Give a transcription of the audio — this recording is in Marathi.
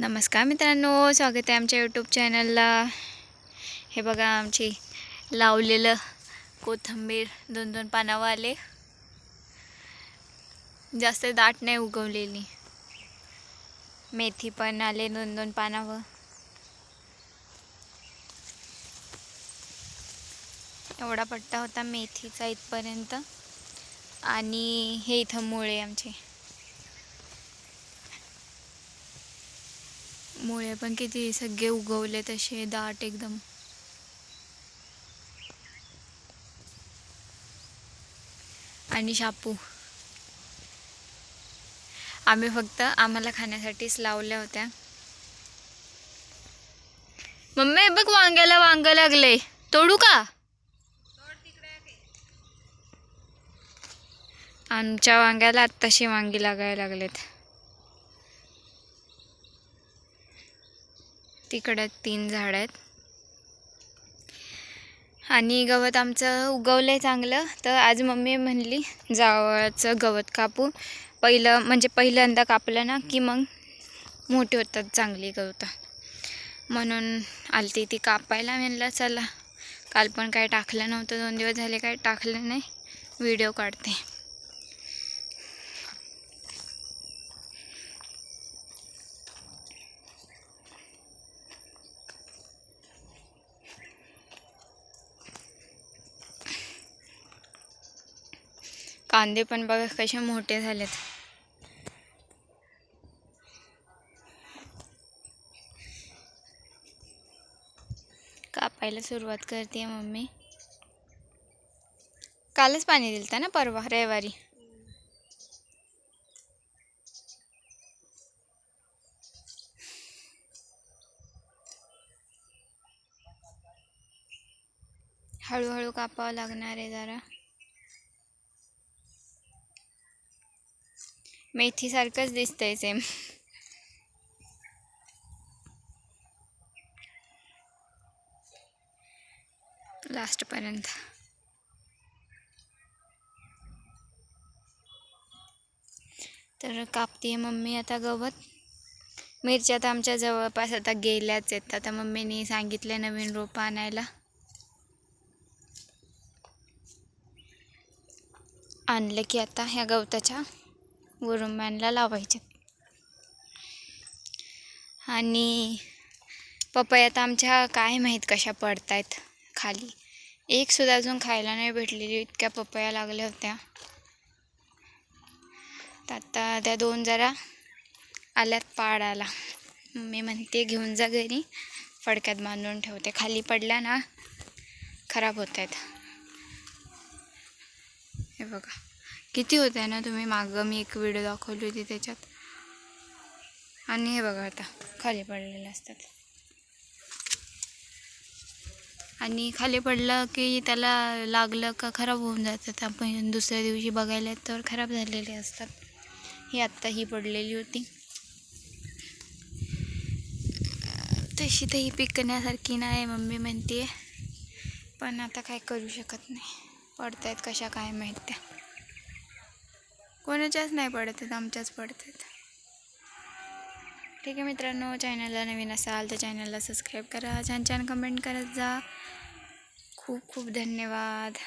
नमस्कार मित्रांनो स्वागत आहे आमच्या यूट्यूब चॅनलला हे बघा आमची लावलेलं कोथिंबीर दोन दोन पानावर आले जास्त दाट नाही उगवलेली. मेथी पण आले दोन दोन पानावर. एवढा पट्टा होता मेथीचा इथपर्यंत. आणि हे इथं मुळे आमचे. मुळे पण किती सगळे उगवले तसे दाट एकदम. आणि शापू. आम्ही फक्त आम्हाला खाण्यासाठीच लावल्या होत्या. मम्मी बघ वांग्याला वांग लागले. तोडू का? आमच्या वांग्याला आत्ताशी वांगी लागायला लागलेत. तिकडं तीन झाड आहेत. आणि गवत आमचं उगवलं आहे चांगलं. तर आज मम्मी म्हणली जावळचं गवत कापू. पहिलं म्हणजे पहिल्यांदा कापलं ना की मग मोठी होतात चांगली गवतं. म्हणून आलती ती कापायला म्हणलं चला. काल पण काय टाकलं नव्हतं दोन दिवस झाले काय टाकलं नाही. व्हिडिओ काढते. कांदे पण बघा कसे मोठे झालेत. कापायला सुरुवात करते मम्मी. कालच पाणी दिलं ना परवा रविवारी? हळूहळू कापावं लागणार आहे जरा. मेथीसारखंच दिसतंय सेम लास्टपर्यंत. तर कापते मम्मी आता गवत. मिरच्या तर आमच्या जवळपास आता गेल्याच आहेत. आता मम्मीने सांगितलं नवीन रोपं आणायला. आणलं की आता ह्या गवताच्या. गुरुंब्यांना लावायचे. आणि पपया तर आमच्या काय माहीत कशा पडत आहेत खाली एकसुद्धा अजून खायला नाही भेटलेली इतक्या पपया लागल्या होत्या. तर आता त्या दोन जरा आल्यात पाडाला मी म्हणते घेऊन जा घरी. फडक्यात बांधून ठेवते. खाली पडल्या ना खराब होत आहेत हे बघा. किती होते ना तुम्ही मागं? मी एक व्हिडिओ दाखवली होती त्याच्यात. आणि हे बघा आता खाली पडलेले असतात. आणि खाली पडलं की त्याला लागलं का खराब होऊन जातात आपण दुसऱ्या दिवशी बघायला तर खराब झालेले असतात. ही आत्ता ही पडलेली होती. तशी तर ही पिकण्यासारखी नाही मम्मी म्हणते पण आता काय करू शकत नाही. पडतायत कशा काय माहीत त्या. कोणाच्याच नाही पडत आहेत आमच्याच पडत आहेत. ठीक आहे मित्रांनो चॅनलला नवीन असाल तर चॅनलला सबस्क्राईब करा. छान छान कमेंट करत जा. खूप खूप धन्यवाद.